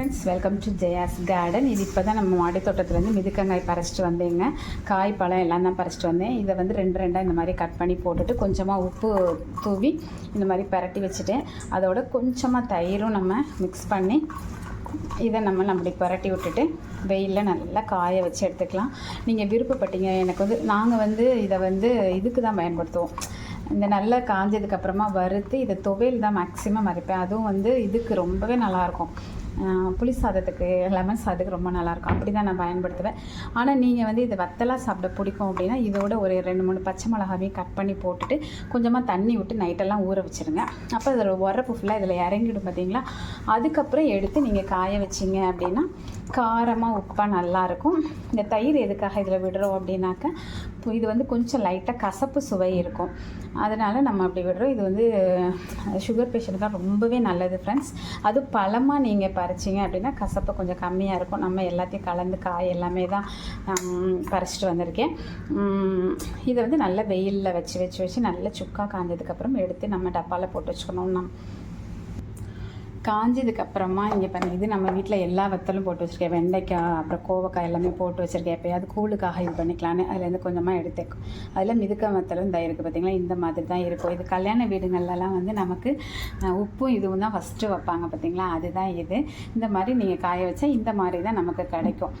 Friends welcome to Jaya's garden இது இப்போ தான் நம்ம மாடி தோட்டத்துலேருந்து மிதுக்கங்காய் பறிச்சிட்டு வந்தேங்க. காய் பழம் எல்லாம் தான் பறிச்சிட்டு வந்தேன். இதை வந்து ரெண்டு ரெண்டாக இந்த மாதிரி கட் பண்ணி போட்டுட்டு கொஞ்சமாக உப்பு தூவி இந்த மாதிரி பரட்டி வச்சுட்டேன். அதோட கொஞ்சமாக தயிரும் நம்ம மிக்ஸ் பண்ணி இதை நம்ம நம்மளுக்கு பரட்டி விட்டுட்டு வெயிலில் நல்லா காய வச்சு எடுத்துக்கலாம். நீங்கள் விருப்பப்பட்டீங்க எனக்கு வந்து நாங்கள் வந்து இதை வந்து இதுக்கு தான் பயன்படுத்துவோம். இந்த நல்லா காஞ்சதுக்கப்புறமா வறுத்து இதை துவையல் தான் மேக்ஸிமம் அரைப்பேன். அதுவும் வந்து இதுக்கு ரொம்பவே நல்லாயிருக்கும் புளி சாதத்துக்கு லெமன் சாதத்துக்கு ரொம்ப நல்லாயிருக்கும். அப்படி தான் நான் பயன்படுத்துவேன். ஆனால் நீங்கள் வந்து இதை வத்தலாக சாப்பிட பிடிக்கும் அப்படின்னா இதோட ஒரு ரெண்டு மூணு பச்சை மிளகாவையும் கட் பண்ணி போட்டுட்டு கொஞ்சமாக தண்ணி விட்டு நைட்டெல்லாம் ஊற வச்சுருங்க. அப்போ இதில் உரப்பு ஃபுல்லாக இதில் இறங்கிடும் பார்த்தீங்களா அதுக்கப்புறம் எடுத்து நீங்கள் காய வச்சிங்க அப்படின்னா காரமாக உப்பாக நல்லாயிருக்கும். இந்த தயிர் எதுக்காக இதில் விடுறோம் அப்படின்னாக்க இது வந்து கொஞ்சம் லைட்டாக கசப்பு சுவை இருக்கும். அதனால் நம்ம அப்படி விடுறோம். இது வந்து சுகர் பேஷண்ட்டுக்காக ரொம்பவே நல்லது ஃப்ரெண்ட்ஸ் அது பழமாக நீங்கள் பறிச்சிங்க அப்படின்னா கசப்பு கொஞ்சம் கம்மியாக இருக்கும். நம்ம எல்லாத்தையும் கலந்து காய் எல்லாமே தான் பறிச்சிட்டு வந்திருக்கேன். இதை வந்து நல்ல வெயிலில் வச்சு வச்சு வச்சு நல்லா சுக்கா காய்ஞ்சதுக்கப்புறம் எடுத்து நம்ம டப்பாவில் போட்டு வச்சுக்கணும். நம் காஞ்சதுக்கு அப்புறமா இங்கே பாருங்க இது நம்ம வீட்டில் எல்லா வத்தலும் போட்டு வச்சுருக்கேன். வெண்டைக்காய் அப்புறம் கோவக்காய் எல்லாமே போட்டு வச்சுருக்கேன். எப்போயாவது கூழுக்காக இது பண்ணிக்கலான்னு அதுலேருந்து கொஞ்சமாக எடுத்துக்கும். அதில் மிதுக்க வத்தலும் இந்த இருக்குது பார்த்திங்களா இந்த மாதிரி தான் இருக்கும். இது கல்யாண வீடுங்கள்லாம் வந்து நமக்கு உப்பும் இதுவும் தான் ஃபஸ்ட்டு வைப்பாங்க பார்த்திங்களா அதுதான் இது. இந்த மாதிரி நீங்கள் காய வச்சா இந்த மாதிரி தான் நமக்கு கிடைக்கும்.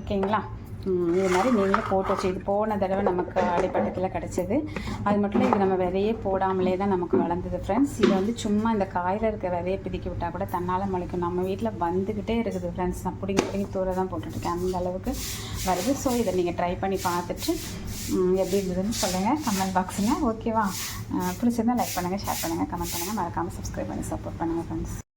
ஓகேங்களா? இது மாதிரி நீங்களும் போட்டு வச்சு இது போன தடவை நமக்கு அடிப்பட்டத்தில் கிடச்சிது. அது மட்டும் இல்லை இது நம்ம விதையே போடாமலே தான் நமக்கு வளர்ந்தது ஃப்ரெண்ட்ஸ் இது வந்து சும்மா இந்த காயில் இருக்க விதையை பிதிக்கி விட்டால் கூட தன்னால் முளைக்கும். நம்ம வீட்டில் வந்துக்கிட்டே இருக்குது ஃப்ரெண்ட்ஸ் நான் பிடிங்கி பிடிங்கி தூர தான் போட்டுட்ருக்கேன் அந்த அளவுக்கு வருது. ஸோ இதை நீங்கள் ட்ரை பண்ணி பார்த்துட்டு எப்படி இருந்ததுன்னு சொல்லுங்கள் கமெண்ட் பாக்ஸில் ஓகேவா பிடிச்சிருந்தால் லைக் பண்ணுங்கள் ஷேர் பண்ணுங்கள் கமெண்ட் பண்ணுங்கள் மறக்காமல் சப்ஸ்கிரைப் பண்ணி சப்போர்ட் பண்ணுங்கள் ஃப்ரெண்ட்ஸ்